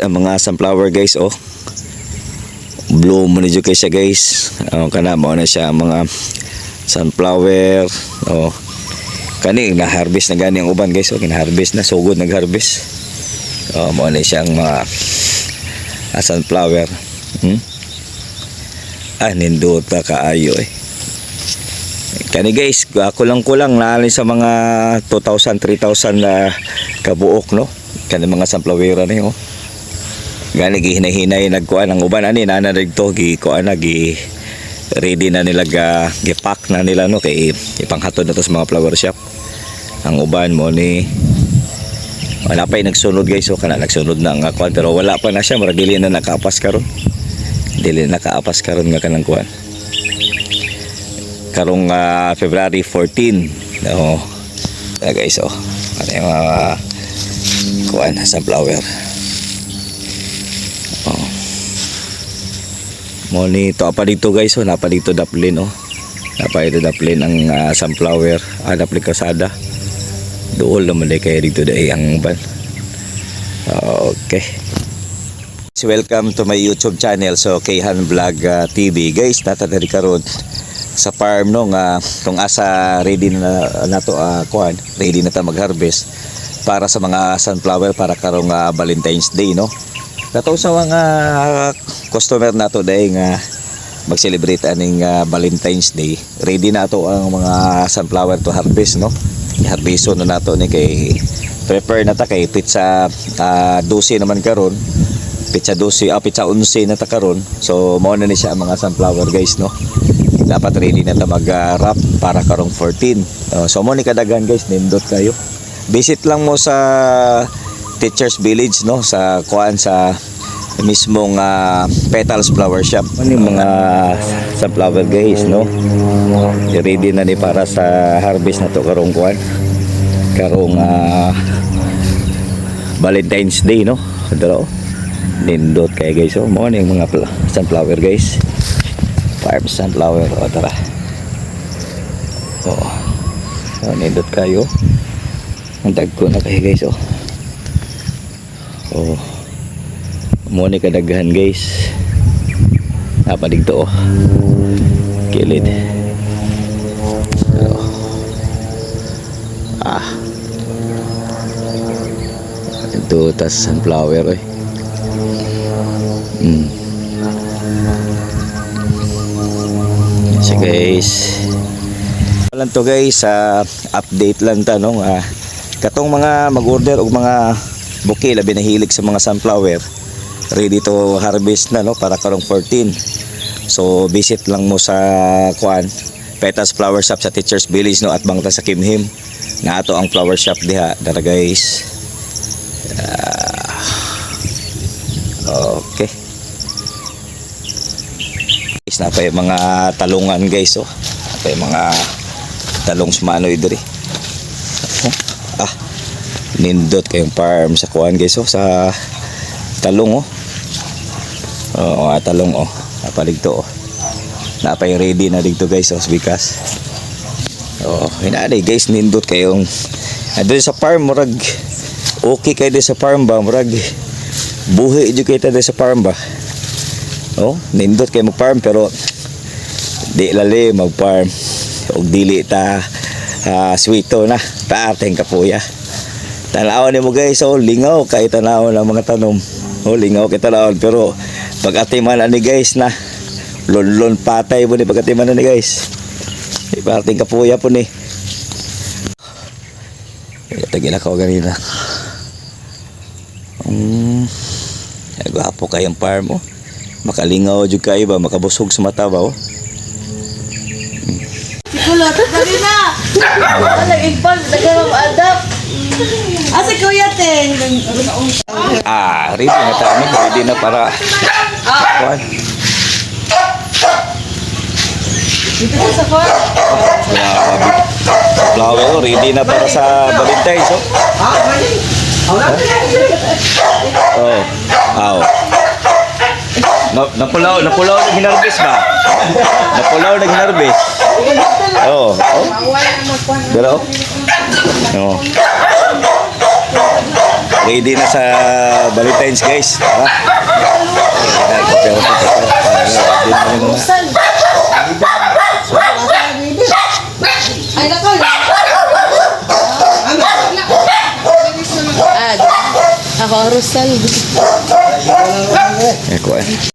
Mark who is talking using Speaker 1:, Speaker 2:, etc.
Speaker 1: ang mga sunflower guys oh. Bloom mo niyo kay siya guys. Oh, kana mo na siya ang mga sunflower. Oh. Kani na harvest na gani ang uban guys. Oh, kina-harvest na sugod nag-harvest. Oh, mo na siya ang mga ah, sunflower. Hmm? Ah, nindot na kaayo eh. Kani guys, kulang-kulang na alin sa mga 2,000, 3,000 na kabuok, no? Kani mga sunflower ni, oh. Gani gihinay-hinay nagkuan ang uban. Ani nana dito gi kuan na ready na nila ga gipack na nila no? Kay ipanghatod na to sa mga flower shop. Ang uban mo ni wala pa nagsunod guys. So kana nagsunod na ang kuan pero wala pa na siya. Murag dili na nakaapas karon. Dili na nakaapas karon nga kanang kuan karong ah, February 14 no uh, guys oh. Ano yung mga kuan sunflower mo ni to apa dito guys oh napa dito daplin oh. Napa dito daplin ang ah, sunflower ah daplin kasada. Dool naman day kaya dito day ang ban. Okay. So, welcome to my YouTube channel so Kayhan Vlog ah, TV guys natatari karon sa farm no nga kung asa ready na nato uh, kuan ready na ta mag-harvest para sa mga sunflower para karong ah, Valentine's Day no? Kato sa mga customer nato day nga mag-celebrate aning ah, Valentine's Day. Ready na to ang mga sunflower to harvest no? I-harvest na nato ni kay prepare na ta kay pizza uh, 12 naman karon. Pizza 12 ah pizza 11 na ta karon. So mao na ni siya ang mga sunflower guys no? Dapat ready na ta mag-wrap para karong 14 Uh, so mo ni kadagan guys nindot kayo. Visit lang mo sa teachers village no? Sa kuan sa mismong ah, petals flower shop ano yung mga sunflower guys no ready na ni para sa harvest na to karong kuan karong ah, Valentine's Day no Dalo. Nindot kay guys oh. Mo yung mga sunflower guys. Farm sunflower o tara. Oh. So, nindot kayo. Ang dagko na kayo guys oh. Oh. Mo ni kadaghan guys. Apa dito oh. Kilid. Oh. Ah. Ito tas sunflower eh. Mm. So guys. Lang to guys, sa update lang ta no. Ah, katong mga mag-order og mga bouquet labi na hilig sa mga sunflower. Ready to harvest na no para karong 14. So visit lang mo sa kuan Petas Flower Shop sa Teachers Village no at bangta sa Kimhim. Na ato ang flower shop diha, dara guys. Ah, okay. Guys, na pa yung mga talungan guys oh. Pa yung mga talong sumanoy diri. Oh, ah, nindot kayong farm sa kuan guys oh sa talong oh. Oo, oh, talong oh. Napaligto oh. Napay ready na dito guys oh, bikas. Oh, hinali guys, nindot kayong Adto sa farm murag okay kay di sa farm ba murag buhi jud kay ta di sa farm ba. Oh, nindot kay mo farm pero di lali mag farm og dili ta ah, sweeto na ta ateng kapuya. Tanaw ni mo guys, oh lingaw kay tanaw ng mga tanom. Oh lingaw kay tanaw pero pag atiman ani guys na lon-lon patay mo ni pag atiman ni guys. Iparting kapuya po ni. Tagin ako ganina. Um, gwapo kayong farm oh. Makalingaw jud kayo ba, makabusog sa mata ba oh.
Speaker 2: Kulot, dali na! Igbag, nagawang adap. Si Kuya Te.
Speaker 1: Ah, ready na tayo, ready na para kuan.
Speaker 2: Dito ka sa farm.
Speaker 1: Mga flower ready na para sa Valentine's oh. Oh. Aw. Na, napulaw, napulaw na hinarbis ba? Napulaw na hinarbis. Oh. Oh. Pero oh. Ready na sa Valentine's guys. Ha? Ah, ready na.
Speaker 2: Ay, nako. Ah, ako, Rosal.
Speaker 1: Ako eh.